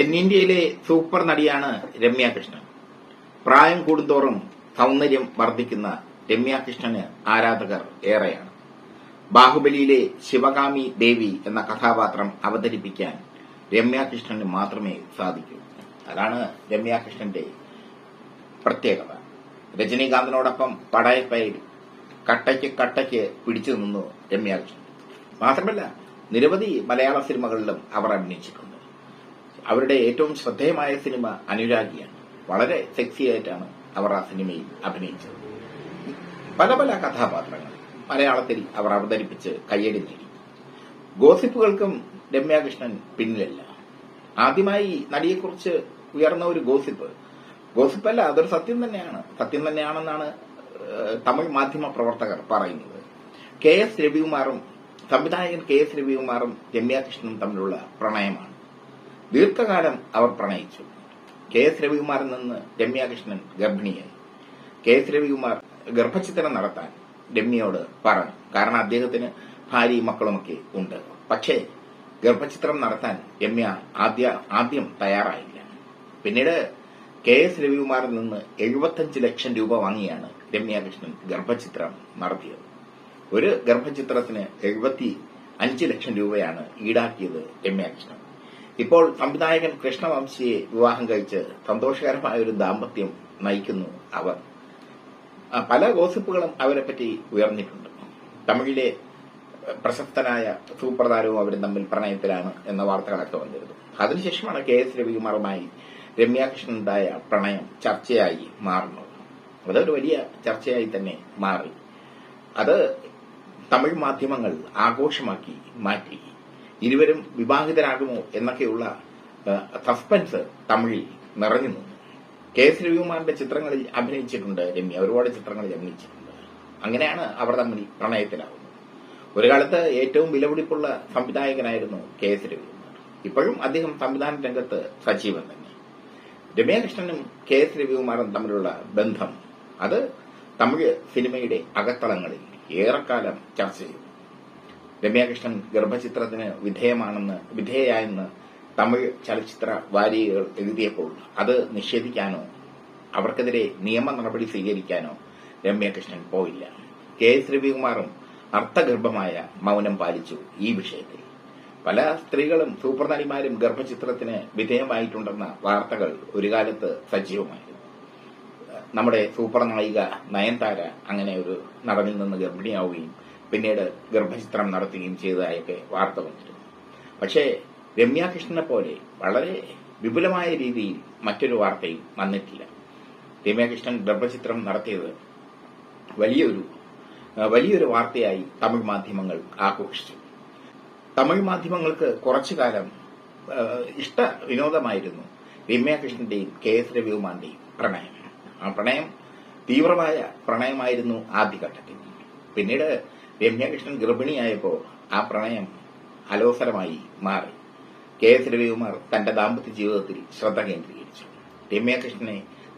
തെന്നിന്ത്യയിലെ super നടിയാണ് രമ്യ കൃഷ്ണൻ. പ്രായം കൂടുന്തോറും സൗന്ദര്യം വർദ്ധിക്കുന്ന രമ്യ കൃഷ്ണന് ആരാധകർ ഏറെയാണ്. ബാഹുബലിയിലെ ശിവകാമി ദേവി എന്ന കഥാപാത്രം അവതരിപ്പിക്കാൻ രമ്യ കൃഷ്ണന് മാത്രമേ സാധിക്കൂ. അതാണ് രമ്യ കൃഷ്ണന്റെ പ്രത്യേകത. രജനീകാന്തിനോടൊപ്പം പടയപ്പയിൽ കട്ടയ്ക്ക് കട്ടയ്ക്ക് പിടിച്ചു നിന്നു രമ്യ കൃഷ്ണൻ. മാത്രമല്ല നിരവധി മലയാള സിനിമകളിലും അവർ അഭിനയിച്ചിട്ടുണ്ട്. അവരുടെ ഏറ്റവും ശ്രദ്ധേയമായ സിനിമ അനുരാഗിയാണ്. വളരെ സെക്സി ആയിട്ടാണ് അവർ ആ സിനിമയിൽ അഭിനയിച്ചത്. പല പല കഥാപാത്രങ്ങൾ മലയാളത്തിൽ അവർ അവതരിപ്പിച്ച് കയ്യടി നേടി. ഗോസിപ്പുകൾക്കും രമ്യാകൃഷ്ണൻ പിന്നിലല്ല. ആദ്യമായി നടിയെക്കുറിച്ച് ഉയർന്ന ഒരു ഗോസിപ്പ്. ഗോസിപ്പല്ല അതൊരു സത്യം തന്നെയാണ്. സത്യം തന്നെയാണെന്നാണ് തമിഴ് മാധ്യമ പ്രവർത്തകർ പറയുന്നത്. കെ എസ് രവികുമാറും സംവിധായകൻ കെ എസ് രവികുമാറും രമ്യാകൃഷ്ണനും തമ്മിലുള്ള പ്രണയമാണ്. ദീർഘകാലം അവർ പ്രണയിച്ചു. കെ എസ് രവികുമാറിൽ നിന്ന് രമ്യാകൃഷ്ണൻ ഗർഭിണിയായി. കെ എസ് രവികുമാർ ഗർഭചിത്രം നടത്താൻ രമ്യയോട് പറഞ്ഞു. കാരണം അദ്ദേഹത്തിന് ഭാര്യയും മക്കളുമൊക്കെ ഉണ്ട്. പക്ഷേ ഗർഭചിത്രം നടത്താൻ രമ്യ ആദ്യ ആദ്യം തയ്യാറായില്ല. പിന്നീട് കെ എസ് രവികുമാറിൽ നിന്ന് എഴുപത്തഞ്ച് ലക്ഷം രൂപ വാങ്ങിയാണ് രമ്യാകൃഷ്ണൻ ഗർഭചിത്രം നടത്തിയത്. ഒരു ഗർഭചിത്രത്തിന് എഴുപത്തി അഞ്ച് ലക്ഷം രൂപയാണ് ഈടാക്കിയത് രമ്യ കൃഷ്ണൻ ഇപ്പോൾ സംവിധായകൻ കൃഷ്ണവംശിയെ വിവാഹം കഴിച്ച് സന്തോഷകരമായ ഒരു ദാമ്പത്യം നയിക്കുന്നു അവർ. പല ഗോസിപ്പുകളും അവരെ പറ്റി ഉയർന്നിട്ടുണ്ട്. തമിഴിലെ പ്രശസ്തനായ സൂപ്പർ താരവും അവരും തമ്മിൽ പ്രണയത്തിലാണ് എന്ന വാർത്തകളൊക്കെ വന്നിരുന്നു. അതിനുശേഷമാണ് കെ എസ് രവികുമാറുമായി രമ്യാകൃഷ്ണനുണ്ടായ പ്രണയം ചർച്ചയായി മാറുന്നത്. അതൊരു വലിയ ചർച്ചയായി തന്നെ മാറി. അത് തമിഴ് മാധ്യമങ്ങൾ ആഘോഷമാക്കി മാറ്റി. ഇരുവരും വിവാഹിതരാകുമോ എന്നൊക്കെയുള്ള സസ്പെൻസ് തമിഴിൽ നിറഞ്ഞു നിന്നു. കെ എസ് രവികുമാറിന്റെ ചിത്രങ്ങളിൽ അഭിനയിച്ചിട്ടുണ്ട് രമ്യ. ഒരുപാട് ചിത്രങ്ങളിൽ അഭിനയിച്ചിട്ടുണ്ട്. അങ്ങനെയാണ് അവർ തമ്മിൽ പ്രണയത്തിലാവുന്നത്. ഒരു കാലത്ത് ഏറ്റവും വിലപിടിപ്പുള്ള സംവിധായകനായിരുന്നു കെ എസ് രവികുമാർ. ഇപ്പോഴും അദ്ദേഹം സംവിധാന രംഗത്ത് സജീവൻ തന്നെ. രമ്യാകൃഷ്ണനും കെ എസ് രവികുമാറും തമ്മിലുള്ള ബന്ധം അത് തമിഴ് സിനിമയുടെ അകത്തളങ്ങളിൽ ഏറെക്കാലം ചർച്ച ചെയ്തു. രമ്യാകൃഷ്ണൻ ഗർഭചിത്രത്തിന് വിധേയമാണെന്ന് വിധേയായെന്ന് തമിഴ് ചലച്ചിത്ര വാരികകൾ എഴുതിയപ്പോൾ അത് നിഷേധിക്കാനോ അവർക്കെതിരെ നിയമ നടപടി സ്വീകരിക്കാനോ രമ്യാകൃഷ്ണൻ പോയില്ല. കെ എസ് രവികുമാറും അർത്ഥഗർഭമായ മൗനം പാലിച്ചു ഈ വിഷയത്തിൽ. പല സ്ത്രീകളും സൂപ്പർ നടിമാരും ഗർഭചിത്രത്തിന് വിധേയമായിട്ടുണ്ടെന്ന വാർത്തകൾ ഒരു കാലത്ത് സജീവമായിരുന്നു. നമ്മുടെ സൂപ്പർ നായിക നയൻതാര അങ്ങനെ ഒരു നടനിൽ നിന്ന് ഗർഭിണിയാവുകയും പിന്നീട് ഗർഭചിത്രം നടത്തുകയും ചെയ്തതായൊക്കെ വാർത്ത വന്നിരുന്നു പക്ഷേ രമ്യാകൃഷ്ണനെ പോലെ വളരെ വിപുലമായ രീതിയിൽ മറ്റൊരു വാർത്തയും വന്നിട്ടില്ല. രമ്യാകൃഷ്ണൻ ഗർഭചിത്രം നടത്തിയത് വലിയൊരു വലിയൊരു വാർത്തയായി തമിഴ് മാധ്യമങ്ങൾ ആഘോഷിച്ചു. തമിഴ് മാധ്യമങ്ങൾക്ക് കുറച്ചു കാലം ഇഷ്ട വിനോദമായിരുന്നു രമ്യാകൃഷ്ണന്റെയും കെ എസ് രവികുമാറിന്റെയും പ്രണയം. ആ പ്രണയം തീവ്രമായ പ്രണയമായിരുന്നു ആദ്യഘട്ടത്തിൽ. പിന്നീട് രമ്യാകൃഷ്ണൻ ഗർഭിണിയായപ്പോൾ ആ പ്രണയം അലോസരമായി മാറി. കെ എസ് രവികുമാർ തന്റെ ദാമ്പത്യ ജീവിതത്തിൽ ശ്രദ്ധ കേന്ദ്രീകരിച്ചു. രമ്യാകൃഷ്ണനെ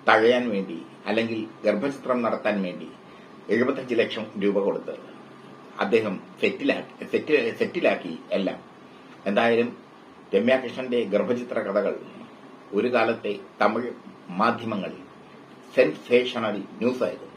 തഴയാൻ വേണ്ടി അല്ലെങ്കിൽ ഗർഭചിത്രം നടത്താൻ വേണ്ടി എഴുപത്തഞ്ച് ലക്ഷം രൂപ കൊടുത്ത് അദ്ദേഹം സെറ്റിലാക്കി സെറ്റ് സെറ്റിലാക്കി എല്ലാം. എന്തായാലും രമ്യാകൃഷ്ണന്റെ ഗർഭചിത്ര കഥകൾ ഒരു കാലത്തെ തമിഴ് മാധ്യമങ്ങളിൽ സെൻസേഷണൽ ന്യൂസായിരുന്നു.